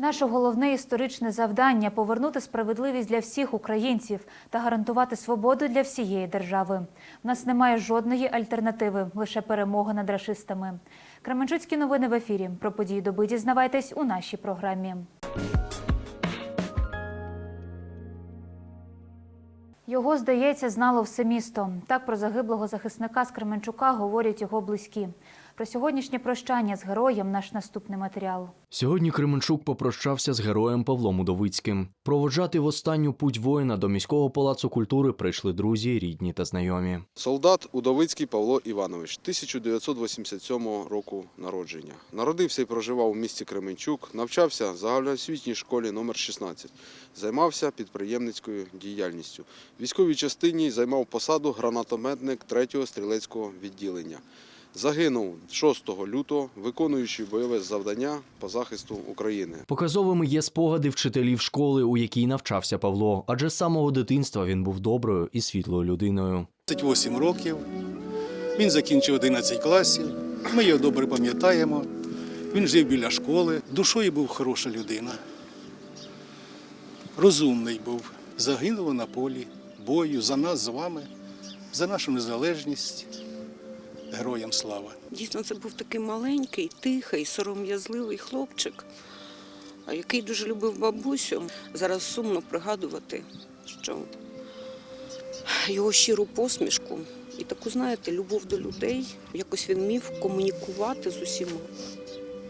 Наше головне історичне завдання повернути справедливість для всіх українців та гарантувати свободу для всієї держави. У нас немає жодної альтернативи, лише перемога над рашистами. Кременчуцькі новини в ефірі. Про події доби дізнавайтесь у нашій програмі. Його, здається, знало все місто. Так про загиблого захисника з Кременчука говорять його близькі. Про сьогоднішнє прощання з героєм наш наступний матеріал. Сьогодні Кременчук попрощався з героєм Павлом Удовицьким. Проводжати в останню путь воїна до міського палацу культури прийшли друзі, рідні та знайомі. Солдат Удовицький Павло Іванович, 1987 року народження. Народився і проживав у місті Кременчук, навчався в загальноосвітній школі номер 16 Займався підприємницькою діяльністю. В військовій частині займав посаду гранатометник 3-го стрілецького відділення. Загинув 6 лютого, виконуючи бойове завдання по захисту України. Показовими є спогади вчителів школи, у якій навчався Павло, адже з самого дитинства він був доброю і світлою людиною. 28 років. Він закінчив 11 класів. Ми його добре пам'ятаємо. Він жив біля школи. Душою був хороша людина. Розумний був. Загинув на полі бою за нас з вами, за нашу незалежність. Героям слава. Дійсно, це був такий маленький, тихий, сором'язливий хлопчик, який дуже любив бабусю. Зараз сумно пригадувати, що його щиру посмішку і таку, знаєте, любов до людей, якось він міг комунікувати з усіма.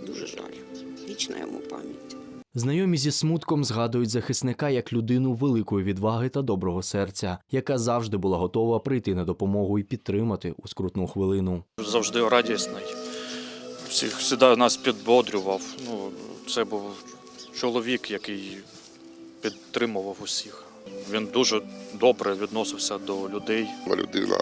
Дуже жаль. Вічна йому пам'ять. Знайомі зі смутком згадують захисника як людину великої відваги та доброго серця, яка завжди була готова прийти на допомогу і підтримати у скрутну хвилину. завжди радісний. Всіх завжди нас підбодрював. Ну, це був чоловік, який підтримував усіх. Він дуже добре відносився до людей. людина,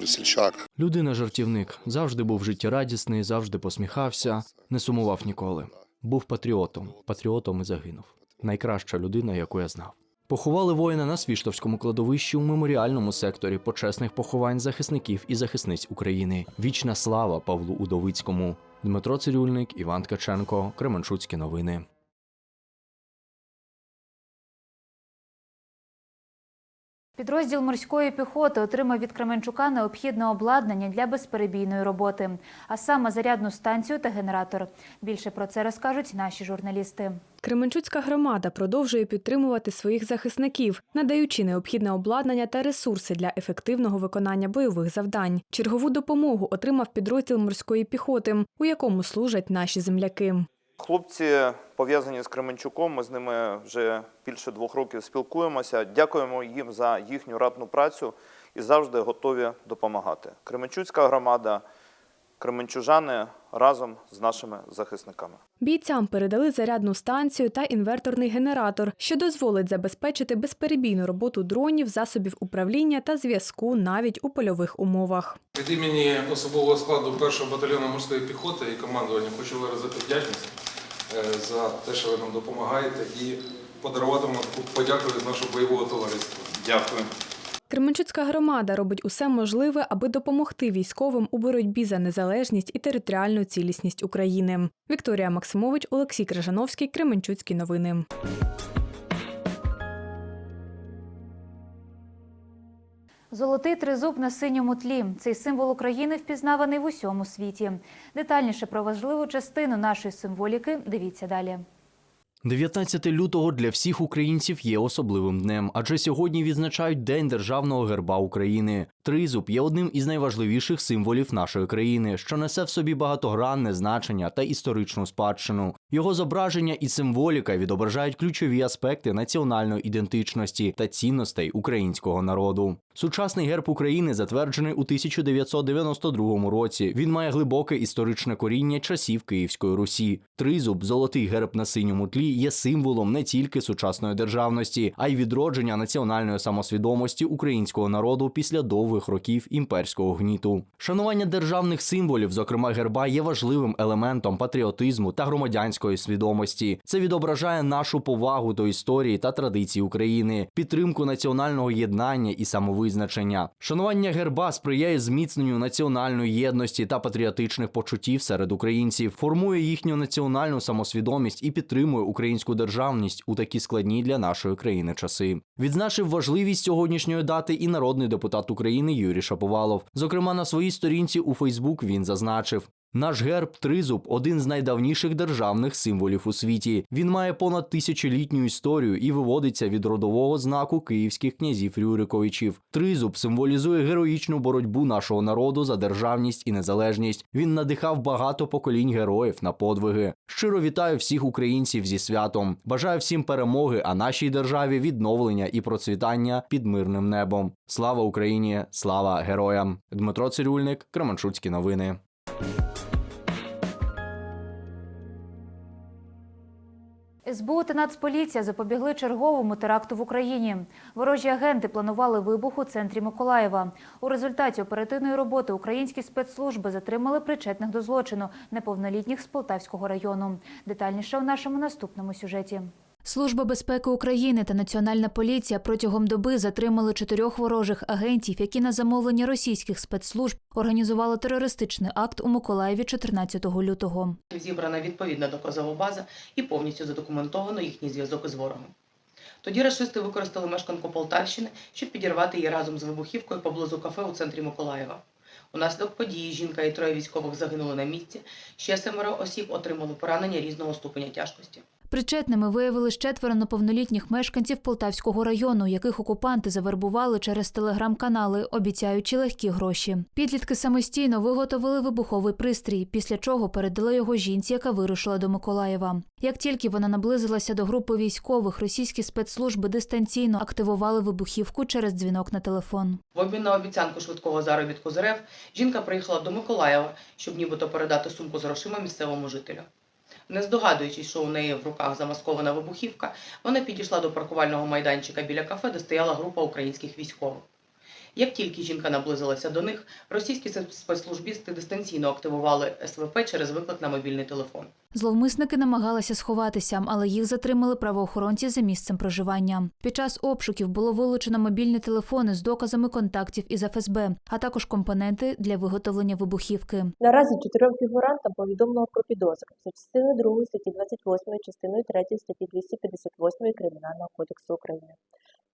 весельчак. Людина-жартівник завжди був життєрадісний, завжди посміхався, не сумував ніколи. Був патріотом, патріотом і загинув. Найкраща людина, яку я знав. Поховали воїна на Свіштовському кладовищі у меморіальному секторі почесних поховань захисників і захисниць України. Вічна слава Павлу Удовицькому. Дмитро Цирюльник, Іван Ткаченко, Кременчуцькі новини. Підрозділ морської піхоти отримав від Кременчука необхідне обладнання для безперебійної роботи, а саме зарядну станцію та генератор. Більше про це розкажуть наші журналісти. Кременчуцька громада продовжує підтримувати своїх захисників, надаючи необхідне обладнання та ресурси для ефективного виконання бойових завдань. Чергову допомогу отримав підрозділ морської піхоти, у якому служать наші земляки. Хлопці пов'язані з Кременчуком. Ми з ними вже більше двох років спілкуємося. Дякуємо їм за їхню ратну працю і завжди готові допомагати. Кременчуцька громада, кременчужани разом з нашими захисниками. Бійцям передали зарядну станцію та інверторний генератор, що дозволить забезпечити безперебійну роботу дронів, засобів управління та зв'язку навіть у польових умовах. Від імені особового складу першого батальйону морської піхоти і командування хочу виразити вдячність за те, що ви нам допомагаєте, і подарувати вам таку подяку від нашого бойового товариства. Дякую. Кременчуцька громада робить усе можливе, аби допомогти військовим у боротьбі за незалежність і територіальну цілісність України. Вікторія Максимович, Олексій Крижановський, Кременчуцькі новини. Золотий тризуб на синьому тлі. Цей символ України впізнаваний в усьому світі. Детальніше про важливу частину нашої символіки дивіться далі. 19 лютого для всіх українців є особливим днем, адже сьогодні відзначають День державного герба України. Тризуб є одним із найважливіших символів нашої країни, що несе в собі багатогранне значення та історичну спадщину. Його зображення і символіка відображають ключові аспекти національної ідентичності та цінностей українського народу. Сучасний герб України затверджений у 1992 році. Він має глибоке історичне коріння часів Київської Русі. Тризуб, золотий герб на синьому тлі, є символом не тільки сучасної державності, а й відродження національної самосвідомості українського народу після довгої довгих років імперського гніту. Шанування державних символів, зокрема герба, є важливим елементом патріотизму та громадянської свідомості. Це відображає нашу повагу до історії та традицій України, підтримку національного єднання і самовизначення. Шанування герба сприяє зміцненню національної єдності та патріотичних почуттів серед українців, формує їхню національну самосвідомість і підтримує українську державність у такі складні для нашої країни часи. Відзначив важливість сьогоднішньої дати і народний депутат України Юрій Шаповалов. Зокрема, на своїй сторінці у Фейсбук він зазначив. Наш герб тризуб один з найдавніших державних символів у світі. Він має понад тисячолітню історію і виводиться від родового знаку київських князів Рюриковичів. Тризуб символізує героїчну боротьбу нашого народу за державність і незалежність. Він надихав багато поколінь героїв на подвиги. Щиро вітаю всіх українців зі святом. Бажаю всім перемоги, а нашій державі відновлення і процвітання під мирним небом. Слава Україні! Слава героям! Дмитро Цирюльник, Кременчуцькі новини. СБУ та Нацполіція запобігли черговому теракту в Україні. Ворожі агенти планували вибух у центрі Миколаєва. У результаті оперативної роботи українські спецслужби затримали причетних до злочину неповнолітніх з Полтавського району. Детальніше у нашому наступному сюжеті. Служба безпеки України та Національна поліція протягом доби затримали чотирьох ворожих агентів, які на замовлення російських спецслужб організували терористичний акт у Миколаєві 14 лютого. Зібрана відповідна доказова база і повністю задокументовано їхній зв'язок із ворогом. Тоді рашисти використали мешканку Полтавщини, щоб підірвати її разом з вибухівкою поблизу кафе у центрі Миколаєва. Унаслідок події жінка і троє військових загинули на місці, ще семеро осіб отримали поранення різного ступеня тяжкості. Причетними виявились четверо неповнолітніх мешканців Полтавського району, яких окупанти завербували через телеграм-канали, обіцяючи легкі гроші. Підлітки самостійно виготовили вибуховий пристрій, після чого передали його жінці, яка вирушила до Миколаєва. Як тільки вона наблизилася до групи військових, російські спецслужби дистанційно активували вибухівку через дзвінок на телефон. В обмін на обіцянку швидкого заробітку з РФ жінка приїхала до Миколаєва, щоб нібито передати сумку з грошима місцевому жителю. Не здогадуючись, що у неї в руках замаскована вибухівка, вона підійшла до паркувального майданчика біля кафе, де стояла група українських військових. Як тільки жінка наблизилася до них, російські спецслужбісти дистанційно активували СВП через виклик на мобільний телефон. Зловмисники намагалися сховатися, але їх затримали правоохоронці за місцем проживання. Під час обшуків було вилучено мобільні телефони з доказами контактів із ФСБ, а також компоненти для виготовлення вибухівки. Наразі чотирьом фігурантам повідомлено про підозру за частиною 2 статті 28, частиною 3 статті 258 Кримінального кодексу України.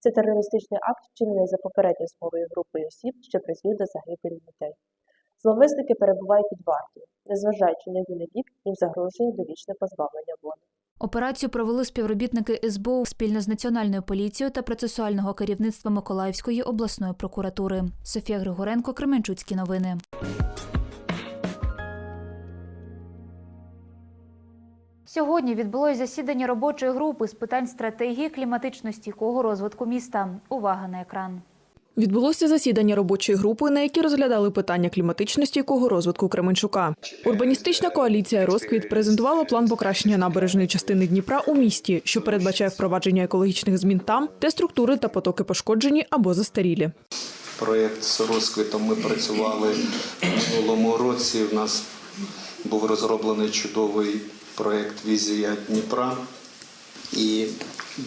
Це терористичний акт, вчинений за попередньою змовою групою осіб, що призвів до загибелі дітей. Зловмисники перебувають під вартою. Незважаючи на юний вік, їм загрожує довічне позбавлення волі. Операцію провели співробітники СБУ спільно з Національною поліцією та процесуального керівництва Миколаївської обласної прокуратури. Софія Григоренко, Кременчуцькі новини. Сьогодні відбулось засідання робочої групи з питань стратегії кліматично стійкого розвитку міста. Увага на екран. Відбулося засідання робочої групи, на якій розглядали питання кліматично стійкого розвитку Кременчука. Урбаністична коаліція Розквіт презентувала план покращення набережної частини Дніпра у місті, що передбачає впровадження екологічних змін там, де структури та потоки пошкоджені або застарілі. Проєкт з розквітом ми працювали минулому році. У нас був розроблений чудовий проєкт Візія Дніпра. І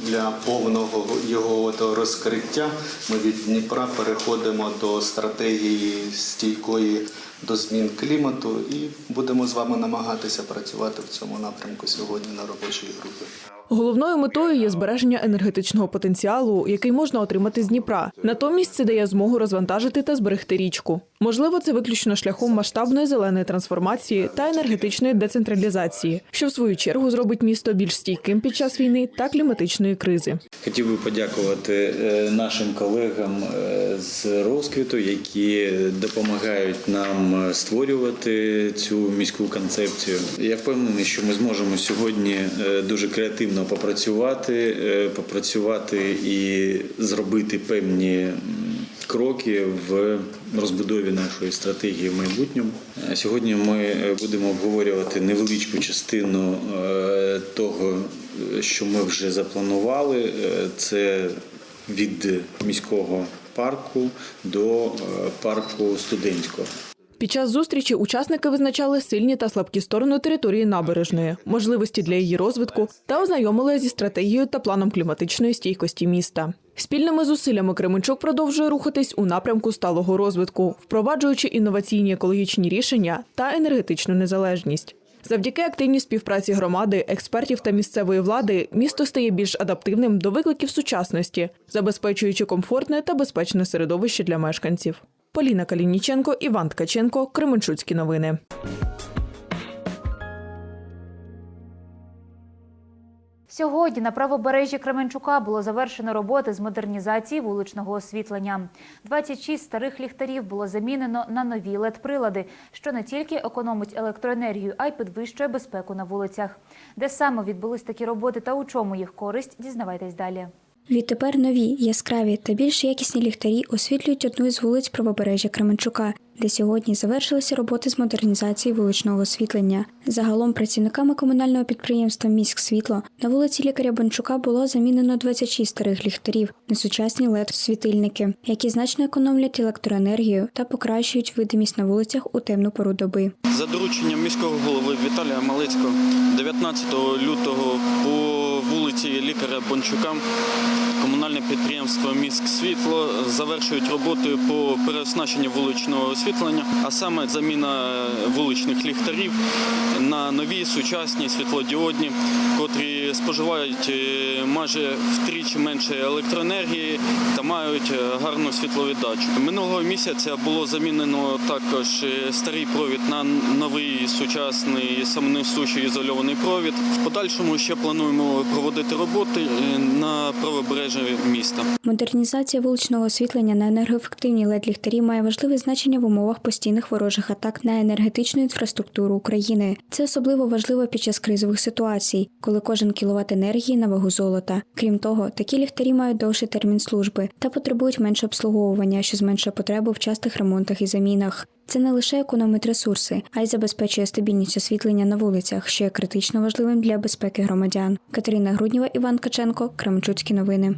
для повного його розкриття ми від Дніпра переходимо до стратегії стійкої до змін клімату і будемо з вами намагатися працювати в цьому напрямку сьогодні на робочій групі. Головною метою є збереження енергетичного потенціалу, який можна отримати з Дніпра. Натомість це дає змогу розвантажити та зберегти річку. Можливо, це виключно шляхом масштабної зеленої трансформації та енергетичної децентралізації, що в свою чергу зробить місто більш стійким під час війни та кліматичної кризи. Хотів би подякувати е, нашим колегам е, з розквіту, які допомагають нам е, створювати цю міську концепцію. Я впевнений, що ми зможемо сьогодні дуже креативно попрацювати, попрацювати і зробити певні кроки в розбудові нашої стратегії в майбутньому. Е, Сьогодні ми е, будемо обговорювати невеличку частину е, того, що ми вже запланували. Це від міського парку до парку студентського. Під час зустрічі учасники визначали сильні та слабкі сторони території набережної, можливості для її розвитку та ознайомили зі стратегією та планом кліматичної стійкості міста. Спільними зусиллями Кременчук продовжує рухатись у напрямку сталого розвитку, впроваджуючи інноваційні екологічні рішення та енергетичну незалежність. Завдяки активній співпраці громади, експертів та місцевої влади місто стає більш адаптивним до викликів сучасності, забезпечуючи комфортне та безпечне середовище для мешканців. Поліна Калініченко, Іван Ткаченко, Кременчуцькі новини. Сьогодні на правобережжі Кременчука було завершено роботи з модернізації вуличного освітлення. 26 старих ліхтарів було замінено на нові LED-прилади, що не тільки економить електроенергію, а й підвищує безпеку на вулицях. Де саме відбулись такі роботи та у чому їх користь, дізнавайтесь далі. Відтепер нові, яскраві та більш якісні ліхтарі освітлюють одну із вулиць правобережжя Кременчука, де сьогодні завершилися роботи з модернізації вуличного освітлення. Загалом працівниками комунального підприємства «Міськсвітло» на вулиці лікаря Бончука було замінено 26 старих ліхтарів на сучасні LED-світильники, які значно економлять електроенергію та покращують видимість на вулицях у темну пору доби. За дорученням міського голови Віталія Малицького 19 лютого по вулиці лікаря Бончука комунальне підприємство Міськ Світло завершують роботи по переоснащенню вуличного освітлення, а саме заміна вуличних ліхтарів на нові сучасні світлодіодні, котрі споживають е, майже втричі менше електроенергії та мають е, гарну світловіддачу. Минулого місяця було замінено також е, старий провід на новий сучасний самонесучий ізольований провід. В подальшому ще плануємо проводити роботи е, на правобережжі міста. Модернізація вуличного освітлення на енергоефективні LED-ліхтарі має важливе значення в умовах постійних ворожих атак на енергетичну інфраструктуру України. Це особливо важливо під час кризових ситуацій, коли кожен кіловат енергії на вагу золота. Крім того, такі ліхтарі мають довший термін служби та потребують менше обслуговування, що зменшує потребу в частих ремонтах і замінах. Це не лише економить ресурси, а й забезпечує стабільність освітлення на вулицях, що є критично важливим для безпеки громадян. Катерина Грудніва, Іван Каченко, Кременчуцькі новини.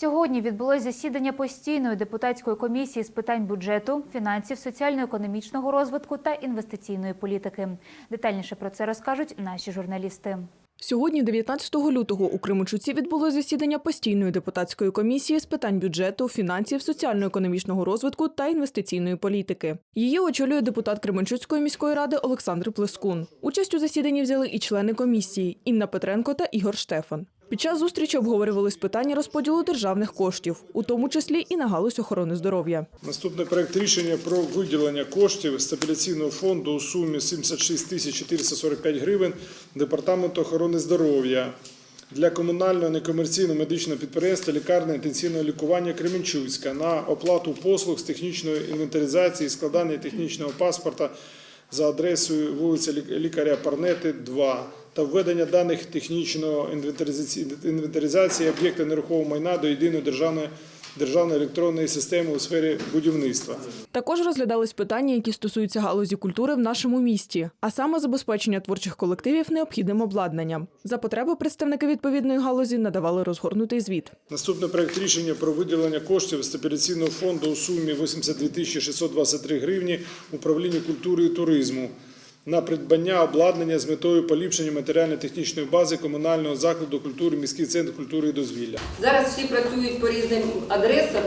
Сьогодні відбулось засідання постійної депутатської комісії з питань бюджету, фінансів, соціально-економічного розвитку та інвестиційної політики. Детальніше про це розкажуть наші журналісти. Сьогодні, 19 лютого, у Кременчуці відбулось засідання постійної депутатської комісії з питань бюджету, фінансів, соціально-економічного розвитку та інвестиційної політики. Її очолює депутат Кременчуцької міської ради Олександр Плескун. Участь у засіданні взяли і члени комісії Інна Петренко та Ігор Штефан. Під час зустрічі обговорювались питання розподілу державних коштів, у тому числі і на галузь охорони здоров'я. Наступний проект рішення про виділення коштів стабіляційного фонду у сумі 76 тисяч 445 гривень Департаменту охорони здоров'я для комунального некомерційного медичного підприємства лікарня інтенсивного лікування Кременчуцька на оплату послуг з технічної інвентаризації і складання технічного паспорта за адресою вулиця Лік- Лікаря Парнети, 2 та введення даних технічної інвентаризації, інвентаризації об'єкта нерухомого майна до єдиної державної державної електронної системи у сфері будівництва. Також розглядались питання, які стосуються галузі культури в нашому місті, а саме забезпечення творчих колективів необхідним обладнанням. За потреби представники відповідної галузі надавали розгорнутий звіт. Наступний проект рішення про виділення коштів стабіляційного фонду у сумі 82 тисячі 623 гривні управлінню культури і туризму на придбання обладнання з метою поліпшення матеріально-технічної бази комунального закладу культури, міський центр культури і дозвілля. Зараз всі працюють по різним адресам,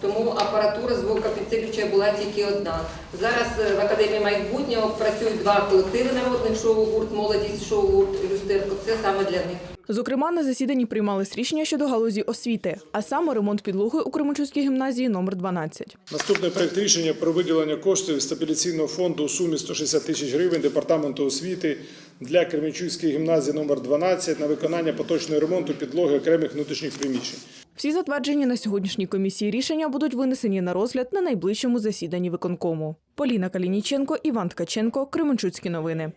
тому апаратура звукопідсилювача була тільки одна. Зараз е, в Академії майбутнього працюють два колективи народних шоу-гурт, молодість шоу-гурт люстерко. Це саме для них. Зокрема, на засіданні приймались рішення щодо галузі освіти, а саме ремонт підлоги у Кременчуцькій гімназії номер 12. Наступний проект рішення про виділення коштів стабіляційного фонду у сумі 160 тисяч гривень департаменту освіти для Кременчуцької гімназії номер 12 на виконання поточного ремонту підлоги окремих внутрішніх приміщень. Всі затверджені на сьогоднішній комісії рішення будуть винесені на розгляд на найближчому засіданні виконкому. Поліна Калініченко, Іван Ткаченко, Кременчуцькі новини.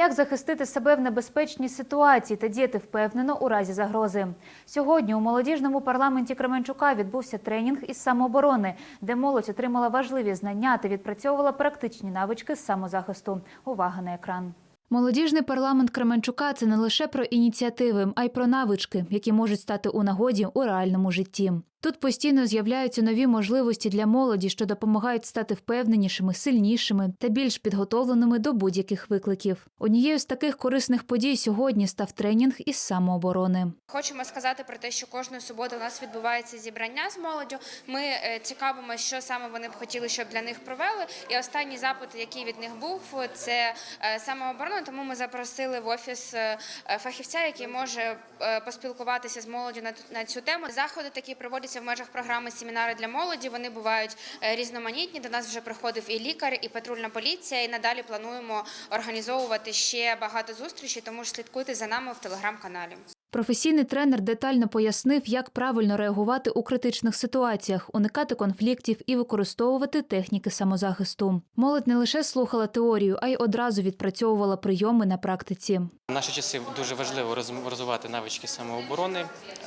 Як захистити себе в небезпечній ситуації та діяти впевнено у разі загрози? Сьогодні у молодіжному парламенті Кременчука відбувся тренінг із самооборони, де молодь отримала важливі знання та відпрацьовувала практичні навички з самозахисту. Увага на екран. Молодіжний парламент Кременчука це не лише про ініціативи, а й про навички, які можуть стати у нагоді у реальному житті. Тут постійно з'являються нові можливості для молоді, що допомагають стати впевненішими, сильнішими та більш підготовленими до будь-яких викликів. Однією з таких корисних подій сьогодні став тренінг із самооборони. Хочемо сказати про те, що кожної суботи у нас відбувається зібрання з молоддю. Ми е, цікавимося, що саме вони б хотіли, щоб для них провели. І останній запит, який від них був, це е, самооборона. Тому ми запросили в офіс е, фахівця, який може поспілкуватися з молоддю на, цю тему. Заходи такі проводяться в межах програми семінари для молоді. Вони бувають е, різноманітні. До нас вже приходив і лікар, і патрульна поліція. І надалі плануємо організовувати ще багато зустрічей. Тому ж слідкуйте за нами в телеграм-каналі. Професійний тренер детально пояснив, як правильно реагувати у критичних ситуаціях, уникати конфліктів і використовувати техніки самозахисту. Молодь не лише слухала теорію, а й одразу відпрацьовувала прийоми на практиці. В наші часи дуже важливо роз- розвивати навички самооборони.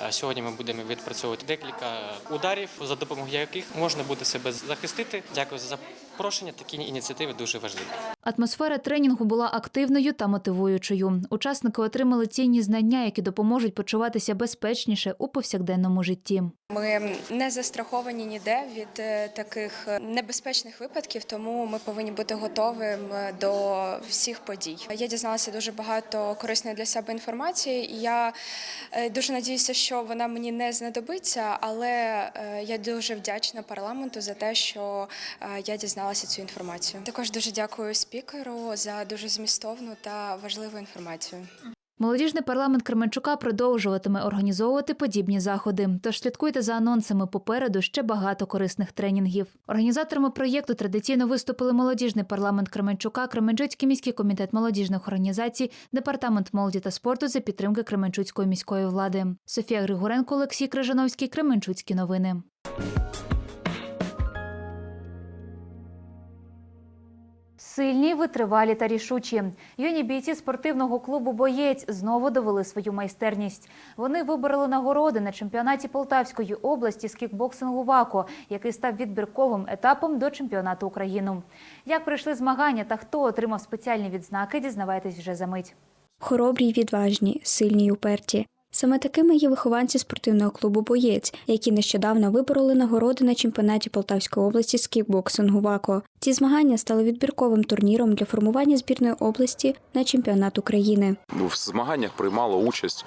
Сьогодні ми будемо відпрацьовувати декілька ударів, за допомогою яких можна буде себе захистити. Дякую за запрошення. Такі ініціативи дуже важливі. Атмосфера тренінгу була активною та мотивуючою. Учасники отримали цінні знання, які допоможуть почуватися безпечніше у повсякденному житті. Ми не застраховані ніде від е, таких е, небезпечних випадків, тому ми повинні бути готовими до всіх подій. Я дізналася дуже багато корисної для себе інформації. і Я е, дуже надіюся, що вона мені не знадобиться, але е, я дуже вдячна парламенту за те, що е, я дізналася цю інформацію. Також дуже дякую спікеру за дуже змістовну та важливу інформацію. Молодіжний парламент Кременчука продовжуватиме організовувати подібні заходи. Тож слідкуйте за анонсами. Попереду ще багато корисних тренінгів. Організаторами проєкту традиційно виступили молодіжний парламент Кременчука, Кременчуцький міський комітет молодіжних організацій, департамент молоді та спорту за підтримки Кременчуцької міської влади. Софія Григоренко, Олексій Крижановський, Кременчуцькі новини. Сильні, витривалі та рішучі. Юні бійці спортивного клубу Боєць знову довели свою майстерність. Вони вибороли нагороди на чемпіонаті Полтавської області з кікбоксингу ВАКО, який став відбірковим етапом до чемпіонату України. Як пройшли змагання та хто отримав спеціальні відзнаки, дізнавайтесь вже за мить. Хоробрі й відважні, сильні й уперті. Саме такими є вихованці спортивного клубу Боєць, які нещодавно вибороли нагороди на чемпіонаті Полтавської області з кікбоксингу ВАКО. Ці змагання стали відбірковим турніром для формування збірної області на чемпіонат України. В змаганнях приймало участь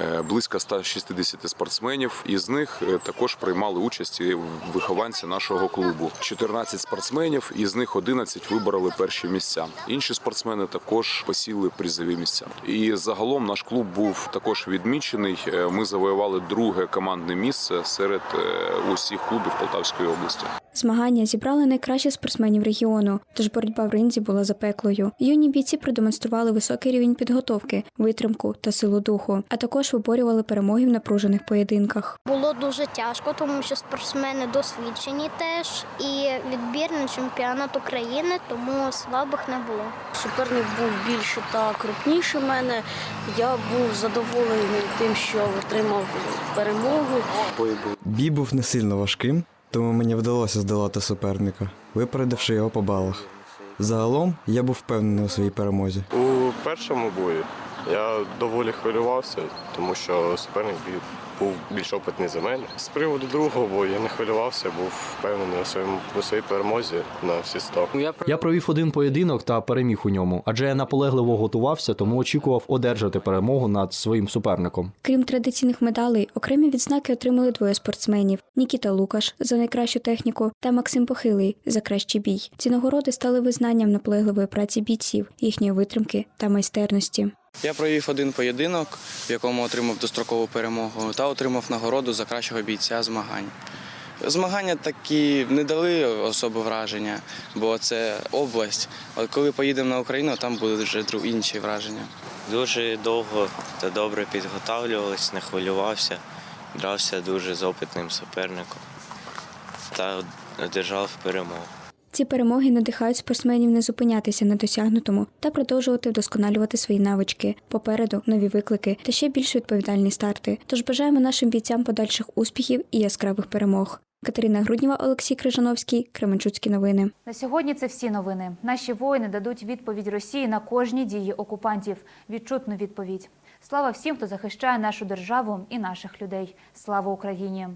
е, близько 160 спортсменів. Із них е, також приймали участь і вихованці нашого клубу. 14 спортсменів, із них 11 вибороли перші місця. Інші спортсмени також посіли призові місця. І загалом наш клуб був також відмічений. Е, Ми завоювали друге командне місце серед е, усіх клубів Полтавської області. Змагання зібрали найкращих спортсменів регіону, тож боротьба в ринзі була запеклою. Юні бійці продемонстрували високий рівень підготовки, витримку та силу духу, а також виборювали перемоги в напружених поєдинках. Було дуже тяжко, тому що спортсмени досвідчені теж. І відбір на чемпіонат України, тому слабих не було. Суперник був більше та крупніший мене. Я був задоволений тим, що отримав перемогу. Бій був не сильно важким, тому мені вдалося здолати суперника, випередивши його по балах. Загалом я був впевнений у своїй перемозі. У першому бої я доволі хвилювався, тому що суперник бі- був більш опитний за мене. З приводу другого бою я не хвилювався, був впевнений у своєму у своїй перемозі на всі 100. Я провів один поєдинок та переміг у ньому, адже я наполегливо готувався, тому очікував одержати перемогу над своїм суперником. Крім традиційних медалей, окремі відзнаки отримали двоє спортсменів: Нікіта Лукаш за найкращу техніку та Максим Похилий за кращий бій. Ці нагороди стали визнанням наполегливої праці бійців, їхньої витримки та майстерності. Я провів один поєдинок, в якому отримав дострокову перемогу, та отримав нагороду за кращого бійця змагань. Змагання такі не дали особи враження, бо це область. От коли поїдемо на Україну, там будуть вже інші враження. Дуже довго та добре підготовлювались, не хвилювався, дрався дуже з опитним суперником та одержав перемогу. Ці перемоги надихають спортсменів не зупинятися на досягнутому та продовжувати вдосконалювати свої навички. Попереду нові виклики та ще більш відповідальні старти. Тож бажаємо нашим бійцям подальших успіхів і яскравих перемог. Катерина Грудніва, Олексій Крижановський, Кременчуцькі новини. На сьогодні це всі новини. Наші воїни дадуть відповідь Росії на кожні дії окупантів. Відчутну відповідь. Слава всім, хто захищає нашу державу і наших людей. Слава Україні!